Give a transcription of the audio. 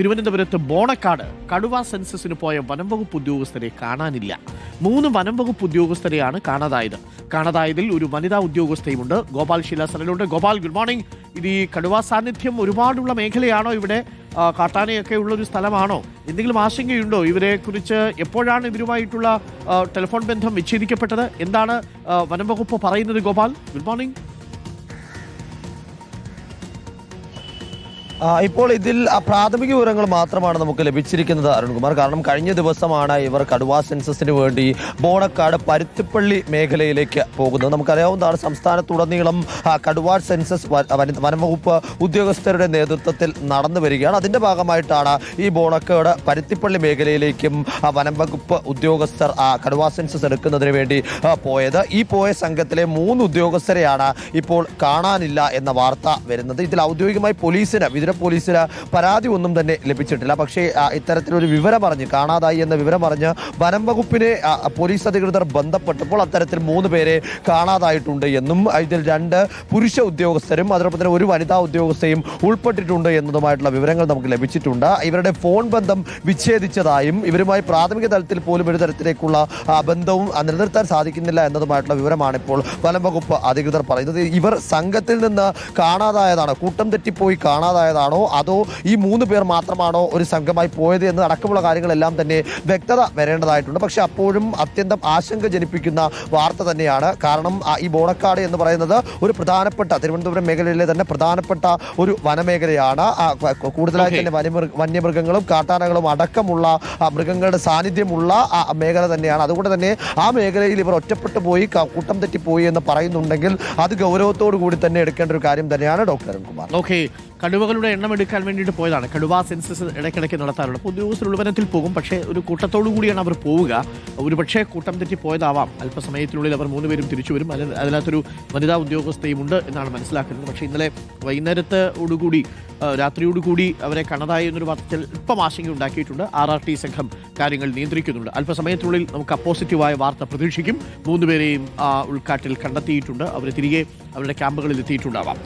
തിരുവനന്തപുരത്ത് ബോണക്കാട് കടുവ സെൻസസിന് പോയ വനംവകുപ്പ് ഉദ്യോഗസ്ഥരെ കാണാനില്ല. മൂന്ന് വനംവകുപ്പ് ഉദ്യോഗസ്ഥരെയാണ് കാണാതായത്. കാണാതായതിൽ ഒരു വനിതാ ഉദ്യോഗസ്ഥയുമുണ്ട്. ഗോപാൽ ശിലാസനിലുണ്ട് ഗോപാൽ ഗുഡ് മോർണിംഗ് ഇത് ഈ കടുവ സാന്നിധ്യം ഒരുപാടുള്ള മേഖലയാണോ ഇവിടെ? കാട്ടാനയൊക്കെ ഉള്ള ഒരു സ്ഥലമാണോ? എന്തെങ്കിലും ആശങ്കയുണ്ടോ? ഇവരെ കുറിച്ച് എപ്പോഴാണ് ഇവരുമായിട്ടുള്ള ടെലിഫോൺ ബന്ധം വിച്ഛേദിക്കപ്പെട്ടത്? എന്താണ് വനംവകുപ്പ് പറയുന്നത് ഗോപാൽ? ഗുഡ് മോർണിംഗ് ഇപ്പോൾ ഇതിൽ പ്രാഥമിക വിവരങ്ങൾ മാത്രമാണ് നമുക്ക് ലഭിച്ചിരിക്കുന്നത് അരുൺകുമാർ. കാരണം കഴിഞ്ഞ ദിവസമാണ് ഇവർ കടുവാ സെൻസസിന് വേണ്ടി ബോണക്കാട് പരുത്തിപ്പള്ളി മേഖലയിലേക്ക് പോകുന്നത്. നമുക്കറിയാവുന്നതാണ് സംസ്ഥാനത്തുടനീളം കടുവാ സെൻസസ് വനംവകുപ്പ് ഉദ്യോഗസ്ഥരുടെ നേതൃത്വത്തിൽ നടന്നു വരികയാണ്. അതിന്റെ ഭാഗമായിട്ടാണ് ഈ ബോണക്കാട് പരുത്തിപ്പള്ളി മേഖലയിലേക്കും വനംവകുപ്പ് വനം വകുപ്പ് ഉദ്യോഗസ്ഥർ കടുവാ സെൻസസ് എടുക്കുന്നതിന് വേണ്ടി പോയത്. ഈ പോയ സംഘത്തിലെ മൂന്ന് ഉദ്യോഗസ്ഥരെയാണ് ഇപ്പോൾ കാണാനില്ല എന്ന വാർത്ത വരുന്നത്. ഇതിൽ ഔദ്യോഗികമായി പോലീസിന് വിതുര പോലീസിന് പരാതി ഒന്നും തന്നെ ലഭിച്ചിട്ടില്ല. പക്ഷേ ഇത്തരത്തിലൊരു വിവരം അറിഞ്ഞ് കാണാതായി എന്ന വിവരം അറിഞ്ഞ് വനം വകുപ്പിനെ പോലീസ് അധികൃതർ ബന്ധപ്പെട്ടപ്പോൾ അത്തരത്തിൽ മൂന്ന് പേരെ കാണാതായിട്ടുണ്ട് എന്നും ഇതിൽ രണ്ട് പുരുഷ ഉദ്യോഗസ്ഥരും അതോടൊപ്പം തന്നെ ഒരു വനിതാ ഉദ്യോഗസ്ഥയും ഉൾപ്പെട്ടിട്ടുണ്ട് എന്നതുമായിട്ടുള്ള വിവരങ്ങൾ നമുക്ക് ലഭിച്ചിട്ടുണ്ട്. ഇവരുടെ ഫോൺ ബന്ധം വിച്ഛേദിച്ചതായും ഇവരുമായി പ്രാഥമിക തലത്തിൽ പോലും ഒരു തരത്തിലേക്കുള്ള ബന്ധവും നിലനിർത്താൻ സാധിക്കുന്നില്ല എന്നതുമായിട്ടുള്ള വിവരമാണ് ഇപ്പോൾ വനം വകുപ്പ് അധികൃതർ പറയുന്നത്. ഇവർ സംഘത്തിൽ നിന്ന് കാണാതായതാണ് കൂട്ടം തെറ്റിപ്പോയി കാണാതായതാണോ. അതോ ഈ മൂന്ന് പേർ മാത്രമാണോ ഒരു സംഘമായി പോയത് എന്ന് അടക്കമുള്ള കാര്യങ്ങളെല്ലാം തന്നെ വ്യക്തത വരേണ്ടതായിട്ടുണ്ട്. പക്ഷേ അപ്പോഴും അത്യന്തം ആശങ്ക ജനിപ്പിക്കുന്ന വാർത്ത തന്നെയാണ്. കാരണം ഈ ബോണക്കാട് എന്ന് പറയുന്നത് ഒരു പ്രധാനപ്പെട്ട തിരുവനന്തപുരം മേഖലയിലെ തന്നെ പ്രധാനപ്പെട്ട ഒരു വനമേഖലയാണ്. കൂടുതലായി തന്നെ വന്യമൃഗ വന്യമൃഗങ്ങളും കാട്ടാനകളും അടക്കമുള്ള മൃഗങ്ങളുടെ സാന്നിധ്യമുള്ള ആ മേഖല തന്നെയാണ്. അതുകൊണ്ട് തന്നെ ആ മേഖലയിൽ ഇവർ ഒറ്റപ്പെട്ടു പോയി കൂട്ടം തെറ്റിപ്പോയി എന്ന് പറയുന്നുണ്ടെങ്കിൽ അത് ഗൗരവത്തോടു കൂടി തന്നെ എടുക്കേണ്ട ഒരു കാര്യം തന്നെയാണ് ഡോക്ടർ അരുൺകുമാർ. ഓക്കെ. കടുവകളുടെ എണ്ണം എടുക്കാൻ വേണ്ടിയിട്ട് പോയതാണ്. കടുവ സെൻസസ് ഇടയ്ക്കിടയ്ക്ക് നടത്താറുണ്ട്. അപ്പോൾ ഉദ്യോഗസ്ഥർ ഉൾവനത്തിൽ പോകും. പക്ഷേ ഒരു കൂട്ടത്തോടു കൂടിയാണ് അവർ പോവുക. ഒരു പക്ഷേ കൂട്ടം തെറ്റി പോയതാവാം. അല്പസമയത്തിനുള്ളിൽ അവർ മൂന്നുപേരും തിരിച്ചു വരും. അതിൽ അതിനകത്തൊരു വനിതാ ഉദ്യോഗസ്ഥയും ഉണ്ട് എന്നാണ് മനസ്സിലാക്കുന്നത്. പക്ഷേ ഇന്നലെ വൈകുന്നേരത്തോടുകൂടി രാത്രിയോടുകൂടി അവരെ കാണാതായി എന്നൊരു വാർത്തയിൽ ഇപ്പം ആശങ്ക ഉണ്ടാക്കിയിട്ടുണ്ട്. ആർ ആർ ടി സംഘം കാര്യങ്ങൾ നിയന്ത്രിക്കുന്നുണ്ട്. അല്പസമയത്തിനുള്ളിൽ നമുക്ക് അപ്പോസിറ്റീവായ വാർത്ത പ്രതീക്ഷിക്കും. മൂന്നുപേരെയും ഉൾക്കാട്ടിൽ കണ്ടെത്തിയിട്ടുണ്ട്. അവർ തിരികെ അവരുടെ ക്യാമ്പുകളിൽ എത്തിയിട്ടുണ്ടാവാം.